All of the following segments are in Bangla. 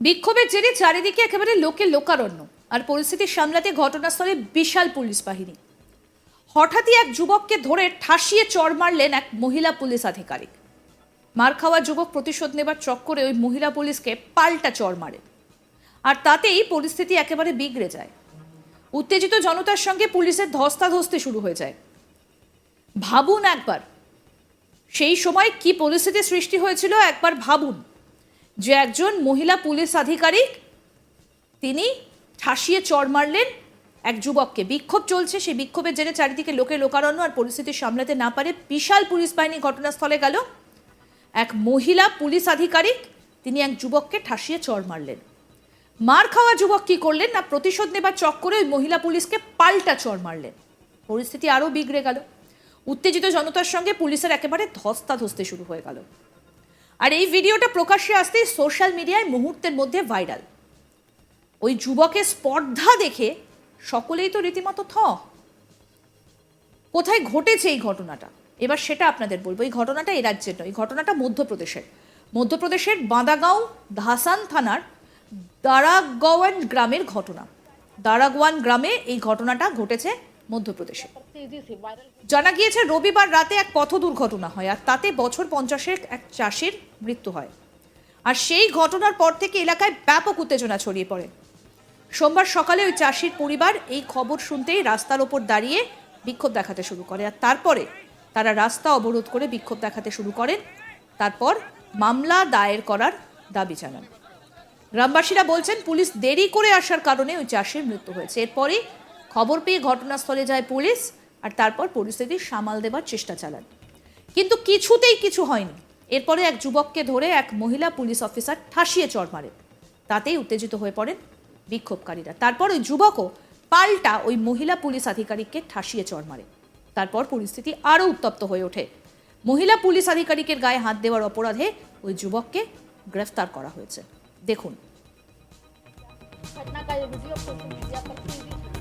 বিক্ষোভের জেরে চারিদিকে একেবারে লোকে লোকারণ্য আর পরিস্থিতি সামলাতে ঘটনাস্থলে বিশাল পুলিশ বাহিনী। হঠাৎই এক যুবককে ধরে ঠাসিয়ে চড় মারলেন এক মহিলা পুলিশ আধিকারিক। মার খাওয়া যুবক প্রতিশোধ নেবার চক্করে ওই মহিলা পুলিশকে পাল্টা চড় মারে। আর তাতেই পরিস্থিতি একেবারে বিগড়ে যায়। উত্তেজিত জনতার সঙ্গে পুলিশের ধস্তাধস্তি শুরু হয়ে যায়। ভাবুন একবার, সেই সময় কি পরিস্থিতি সৃষ্টি হয়েছিল একবার ভাবুন। যে একজন মহিলা পুলিশ আধিকারিক, তিনি ঠাসিয়ে চড় মারলেন এক যুবককে। বিক্ষোভ চলছে, সেই বিক্ষোভের জেরে চারিদিকে লোকে লোকারণ্য আর পরিস্থিতি সামলাতে না পারে বিশাল পুলিশ বাহিনী ঘটনাস্থলে গেল। এক মহিলা পুলিশ আধিকারিক, তিনি এক যুবককে ঠাসিয়ে চড় মারলেন। মার খাওয়া যুবক কি করলেন না প্রতিশোধ নেবার চক্করে ওই মহিলা পুলিশকে পাল্টা চড় মারলেন। পরিস্থিতি আরও বিগড়ে গেল। উত্তেজিত জনতার সঙ্গে পুলিশের একেবারে ধস্তাধস্তি শুরু হয়ে গেল। আর এই ভিডিওটা প্রকাশ্যে আসতেই সোশ্যাল মিডিয়ায় মুহূর্তের মধ্যে ভাইরাল। ওই যুবকের স্পর্ধা দেখে সকলেই তো রীতিমতো থ। কোথায় ঘটেছে এই ঘটনাটা? এবার সেটা আপনাদের বলব। এই ঘটনাটা এই রাজ্যের নয়, এই ঘটনাটা মধ্যপ্রদেশের। মধ্যপ্রদেশের বাঁদাগাঁও ধাসান থানার দারাগওয়ান গ্রামের ঘটনা। দারাগওয়ান গ্রামে এই ঘটনাটা ঘটেছে। মধ্যপ্রদেশে। জানা গিয়েছে, রবিবার রাতে এক পথ দুর্ঘটনা হয় আর তাতে বছর পঞ্চাশের এক চাষির মৃত্যু হয়। আর সেই ঘটনার পর থেকে এলাকায় ব্যাপক উত্তেজনা ছড়িয়ে পড়ে। সোমবার সকালে ওই চাষির পরিবার এই খবর শুনতেই রাস্তার ওপর দাঁড়িয়ে বিক্ষোভ দেখাতে শুরু করে আর তারপরে তারা রাস্তা অবরোধ করে বিক্ষোভ দেখাতে শুরু করেন। তারপর মামলা দায়ের করার দাবি জানান। গ্রামবাসীরা বলছেন, পুলিশ দেরি করে আসার কারণে ওই চাষির মৃত্যু হয়েছে। এরপরেই খবর পেয়ে ঘটনাস্থলে যায় পুলিশ আর তারপর পরিস্থিতি সামাল দেবার চেষ্টা চালান কিন্তু কিছুতেই কিছু হয়নি এরপরে এক যুবককে ধরে এক মহিলা পুলিশ অফিসার ঠাসিয়ে চড় মারেন তাতেই উত্তেজিত হয়ে পড়েন বিক্ষোভকারীরা তারপর ওই যুবকও পাল্টা ওই মহিলা পুলিশ আধিকারিককে ঠাসিয়ে চড় মারে তারপর পরিস্থিতি আরও উত্তপ্ত হয়ে ওঠে মহিলা পুলিশ আধিকারিকের গায়ে হাত দেওয়ার অপরাধে ওই যুবককে গ্রেফতার করা হয়েছে দেখুন घटना का ये वीडियो सोशल मीडिया पर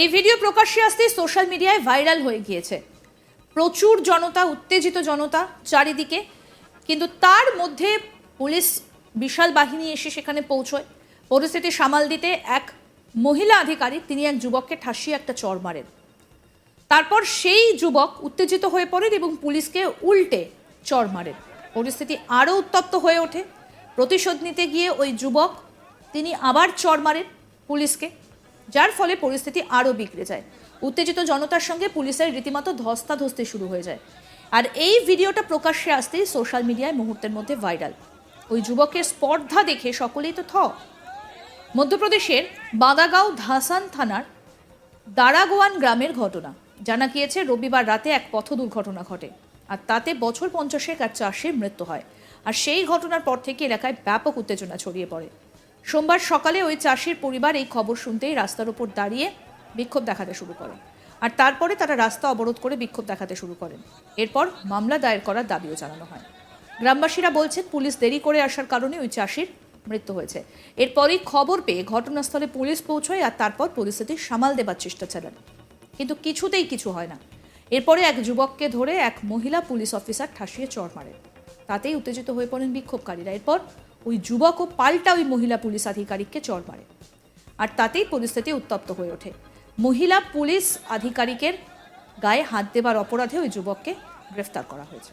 এই ভিডিও প্রকাশ্যে আসতেই সোশ্যাল মিডিয়ায় ভাইরাল হয়ে গিয়েছে। প্রচুর জনতা, উত্তেজিত জনতা চারিদিকে। কিন্তু তার মধ্যে পুলিশ বিশাল বাহিনী এসে সেখানে পৌঁছয়। পরিস্থিতি সামাল দিতে এক মহিলা আধিকারিক, তিনি এক যুবককে ঠাসিয়ে একটা চর মারেন। তারপর সেই যুবক উত্তেজিত হয়ে পড়েন এবং পুলিশকে উল্টে চর মারেন। পরিস্থিতি আরও উত্তপ্ত হয়ে ওঠে। প্রতিশোধ নিতে গিয়ে ওই যুবক, তিনি আবার চর মারেন পুলিশকে, যার ফলে পরিস্থিতি আরও বিগড়ে যায়। উত্তেজিত জনতার সঙ্গে পুলিশের রীতিমতো ধস্তাধস্তি শুরু হয়ে যায়। আর এই ভিডিওটা প্রকাশ্যে আসতেই সোশ্যাল মিডিয়ায় মুহূর্তের মধ্যে ভাইরাল। ওই যুবকের স্পর্ধা দেখে সকলেই তো থ। মধ্যপ্রদেশের বাদাগাঁও ধাসান থানার দারাগোয়ান গ্রামের ঘটনা। জানা গিয়েছে, রবিবার রাতে এক পথ দুর্ঘটনা ঘটে আর তাতে বছর পঞ্চাশেক এক চাষির মৃত্যু হয়। আর সেই ঘটনার পর থেকে এলাকায় ব্যাপক উত্তেজনা ছড়িয়ে পড়ে। সোমবার সকালে ওই চাষির পরিবার এই খবর শুনতেই রাস্তার উপর দাঁড়িয়ে বিক্ষোভ দেখাতে শুরু করে আর তারপরে তারা রাস্তা অবরোধ করে বিক্ষোভ দেখাতে শুরু করেন। এরপর মামলা দায়ের করার দাবিও জানানো হয়। গ্রামবাসীরা বলছেন পুলিশ দেরি করে আসার কারণে ওই চাষির মৃত্যু হয়েছে। এরপরই খবর পেয়ে ঘটনাস্থলে পুলিশ পৌঁছয় আর তারপর পরিস্থিতি সামাল দেবার চেষ্টা চালান কিন্তু কিছুতেই কিছু হয় না। এরপরে এক যুবককে ধরে এক মহিলা পুলিশ অফিসার ঠাসিয়ে চড় মারেন তাতেই উত্তেজিত হয়ে পড়েন বিক্ষোভকারীরা। এরপর ওই যুবকও পাল্টা ওই মহিলা পুলিশ আধিকারিককে চড় মারে। আর তাতেই পরিস্থিতি উত্তপ্ত হয়ে ওঠে। মহিলা পুলিশ আধিকারিকের গায়ে হাত দেবার অপরাধে ওই যুবককে গ্রেফতার করা হয়েছে।